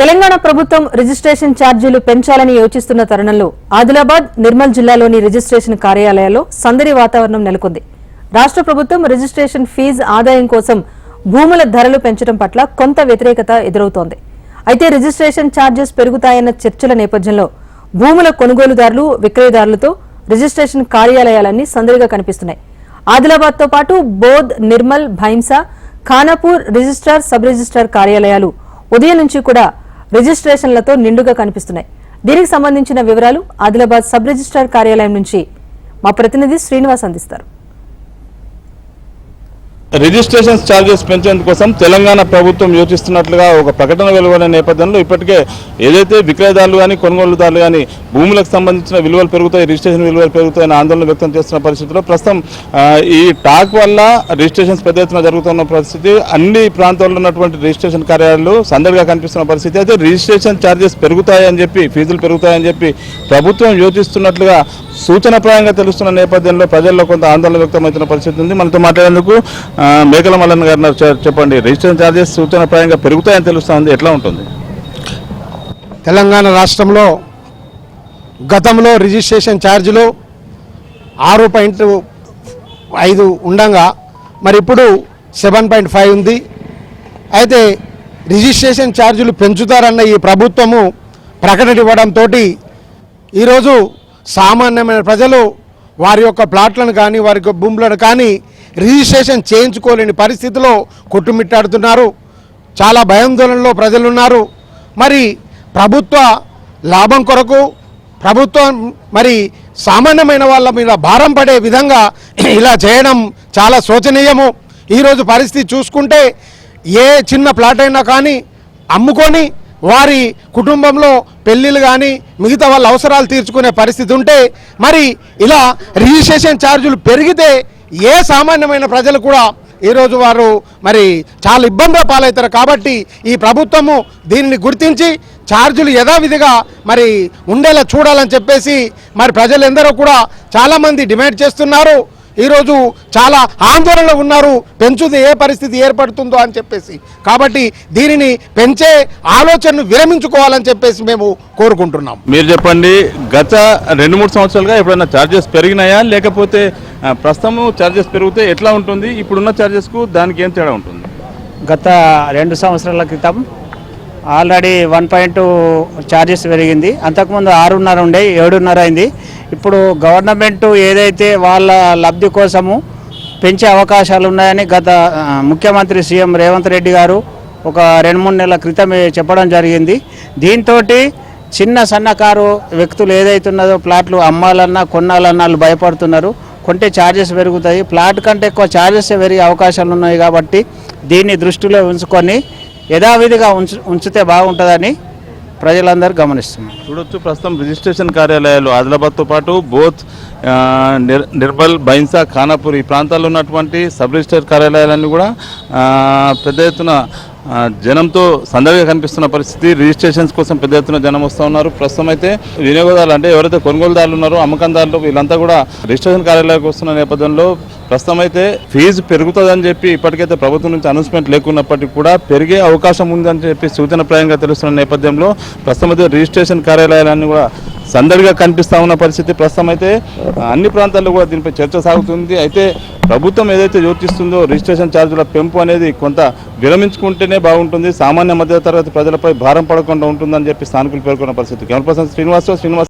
తెలంగాణ ప్రభుత్వం రిజిస్ట్రేషన్ ఛార్జీలు పెంచాలని యోచిస్తున్న తరుణంలో ఆదిలాబాద్ నిర్మల్ జిల్లాలోని రిజిస్ట్రేషన్ కార్యాలయాల్లో సందడి వాతావరణం నెలకొంది. రాష్ట్ర ప్రభుత్వం రిజిస్ట్రేషన్ ఫీజు ఆదాయం కోసం భూముల ధరలు పెంచడం పట్ల కొంత వ్యతిరేకత ఎదురవుతోంది. అయితే రిజిస్ట్రేషన్ ఛార్జెస్ పెరుగుతాయన్న చర్చల నేపథ్యంలో భూముల కొనుగోలుదారులు విక్రయదారులతో రిజిస్ట్రేషన్ కార్యాలయాలన్నీ సందడిగా కనిపిస్తున్నాయి. ఆదిలాబాద్తో పాటు Bodh Nirmal Bhainsa Khanapur registrar sub registrar కార్యాలయాలు ఉదయం నుంచి కూడా రిజిస్ట్రేషన్లతో నిండుగా కనిపిస్తున్నాయి. దీనికి సంబంధించిన వివరాలు ఆదిలాబాద్ సబ్ రిజిస్ట్రార్ కార్యాలయం నుంచి మా ప్రతినిధి శ్రీనివాస్ అందిస్తారు. రిజిస్ట్రేషన్ ఛార్జెస్ పెంచేందుకు కోసం తెలంగాణ ప్రభుత్వం యోచిస్తున్నట్లుగా ఒక ప్రకటన వెలువడిన నేపథ్యంలో ఇప్పటికే ఏదైతే విక్రయదారులు కానీ కొనుగోలుదారులు కానీ భూములకు సంబంధించిన విలువలు పెరుగుతాయి రిజిస్ట్రేషన్ విలువలు పెరుగుతాయని ఆందోళన వ్యక్తం చేస్తున్న పరిస్థితిలో ప్రస్తుతం ఈ టాక్ వల్ల రిజిస్ట్రేషన్స్ పెద్ద ఎత్తున జరుగుతున్న పరిస్థితి అన్ని ప్రాంతాల్లో ఉన్నటువంటి రిజిస్ట్రేషన్ కార్యాలయాలు సందడిగా కనిపిస్తున్న పరిస్థితి. అయితే రిజిస్ట్రేషన్ ఛార్జెస్ పెరుగుతాయని చెప్పి ఫీజులు పెరుగుతాయని చెప్పి ప్రభుత్వం యోచిస్తున్నట్లుగా సూచనప్రాయంగా తెలుస్తున్న నేపథ్యంలో ప్రజల్లో కొంత ఆందోళన వ్యక్తమవుతున్న పరిస్థితి ఉంది. మనతో మాట్లాడేందుకు మేకల మల్లన్న గారు చెప్పండి. రిజిస్ట్రేషన్ ఛార్జెస్ సూచనప్రాయంగా పెరుగుతాయని తెలుస్తుంది. ఎట్లా ఉంటుంది? తెలంగాణ రాష్ట్రంలో గతంలో రిజిస్ట్రేషన్ ఛార్జీలు ఆరు పాయింట్ ఐదు ఉండగా మరి ఇప్పుడు సెవెన్ పాయింట్ ఫైవ్ ఉంది. అయితే రిజిస్ట్రేషన్ ఛార్జీలు పెంచుతారన్న ఈ ప్రభుత్వము ప్రకటన ఇవ్వడంతో ఈరోజు సామాన్యమైన ప్రజలు వారి యొక్క ప్లాట్లను కానీ వారి యొక్క భూములను కానీ రిజిస్ట్రేషన్ చేయించుకోలేని పరిస్థితిలో కొట్టుమిట్టాడుతున్నారు. చాలా భయాందోళనలో ప్రజలు ఉన్నారు మరి ప్రభుత్వ లాభం కొరకు ప్రభుత్వం మరి సామాన్యమైన వాళ్ళ మీద భారం పడే విధంగా ఇలా చేయడం చాలా శోచనీయము. ఈరోజు పరిస్థితి చూసుకుంటే ఏ చిన్న ప్లాట్ అయినా కానీ అమ్ముకొని వారి కుటుంబంలో పెళ్ళిళ్ళు కానీ మిగతా వాళ్ళ అవసరాలు తీర్చుకునే పరిస్థితి ఉంటే మరి ఇలా రిజిస్ట్రేషన్ ఛార్జీలు పెరిగితే ఏ సామాన్యమైన ప్రజలు కూడా ఈరోజు వారు మరి చాలా ఇబ్బందుల పాలవుతారు కాబట్టి ఈ ప్రభుత్వము దీనిని గుర్తించి ఛార్జీలు యథావిధిగా మరి ఉండేలా చూడాలని చెప్పేసి మరి ప్రజలందరూ కూడా చాలామంది డిమాండ్ చేస్తున్నారు. ఈరోజు చాలా ఆందోళనలో ఉన్నారు. పెంచుది ఏ పరిస్థితి ఏర్పడుతుందో అని చెప్పేసి. కాబట్టి దీనిని పెంచే ఆలోచనను విరమించుకోవాలని చెప్పేసి మేము కోరుకుంటున్నాం. మీరు చెప్పండి గత రెండు మూడు సంవత్సరాలుగా ఎప్పుడైనా ఛార్జెస్ పెరిగినాయా? లేకపోతే ప్రస్తుతము ఛార్జెస్ పెరిగితే ఎట్లా ఉంటుంది? ఇప్పుడున్న ఛార్జెస్కు దానికి ఏం తేడా ఉంటుంది? గత రెండు సంవత్సరాల క్రితం ఆల్రెడీ వన్ పాయింట్ ఛార్జెస్ పెరిగింది. అంతకుముందు ఆరున్నర ఉండే ఏడున్నర అయింది. ఇప్పుడు గవర్నమెంట్ ఏదైతే వాళ్ళ లబ్ధి కోసము పెంచే అవకాశాలు ఉన్నాయని గత ముఖ్యమంత్రి సీఎం రేవంత్ రెడ్డి గారు ఒక రెండు మూడు నెలల క్రితమే చెప్పడం జరిగింది. దీంతో చిన్న సన్నకారు వ్యక్తులు ఏదైతున్నదో ప్లాట్లు అమ్మాలన్నా కొన్నాలన్నా వాళ్ళు భయపడుతున్నారు. కొంటే ఛార్జెస్ పెరుగుతాయి. ప్లాట్ కంటే ఎక్కువ ఛార్జెస్ పెరిగే అవకాశాలు ఉన్నాయి కాబట్టి దీన్ని దృష్టిలో ఉంచుకొని యథావిధిగా ఉంచు ఉంచితే బాగుంటుందని ప్రజలందరూ గమనిస్తున్నారు. చూడొచ్చు. ప్రస్తుతం రిజిస్ట్రేషన్ కార్యాలయాలు ఆదిలాబాద్తో పాటు బోత్ నిర్ నిర్మల్ బైన్సా ఖానాపూర్ ఈ ప్రాంతాల్లో ఉన్నటువంటి సబ్ రిజిస్టర్ కార్యాలయాలన్నీ కూడా పెద్ద ఎత్తున జనంతో సందడిగా కనిపిస్తున్న పరిస్థితి రిజిస్ట్రేషన్స్ కోసం పెద్ద ఎత్తున జనం వస్తూ ఉన్నారు. ప్రస్తుతం అయితే వినియోగదారులు అంటే ఎవరైతే కొనుగోలుదారులు ఉన్నారో అమ్మకందారులు వీళ్ళంతా కూడా రిజిస్ట్రేషన్ కార్యాలయాలకు వస్తున్న నేపథ్యంలో ప్రస్తుతం అయితే ఫీజు పెరుగుతుందని చెప్పి ఇప్పటికైతే ప్రభుత్వం నుంచి అనౌన్స్మెంట్ లేకున్నప్పటికీ కూడా పెరిగే అవకాశం ఉందని చెప్పి సూచనప్రాయంగా తెలుస్తున్న నేపథ్యంలో ప్రస్తుతం అయితే రిజిస్ట్రేషన్ కార్యాలయాలన్నీ కూడా సందడిగా కనిపిస్తా ఉన్న పరిస్థితి ప్రస్తుతం అయితే అన్ని ప్రాంతాల్లో కూడా దీనిపై చర్చ సాగుతుంది. అయితే ప్రభుత్వం ఏదైతే యోచిస్తుందో రిజిస్ట్రేషన్ ఛార్జీల పెంపు అనేది కొంత విరమించుకుంటేనే బాగుంటుంది. సామాన్య మధ్యతరగతి ప్రజలపై భారం పడకుండా ఉంటుందని చెప్పి స్థానికులు పేర్కొన్న పరిస్థితి. Camera person Srinivasarao Srinivas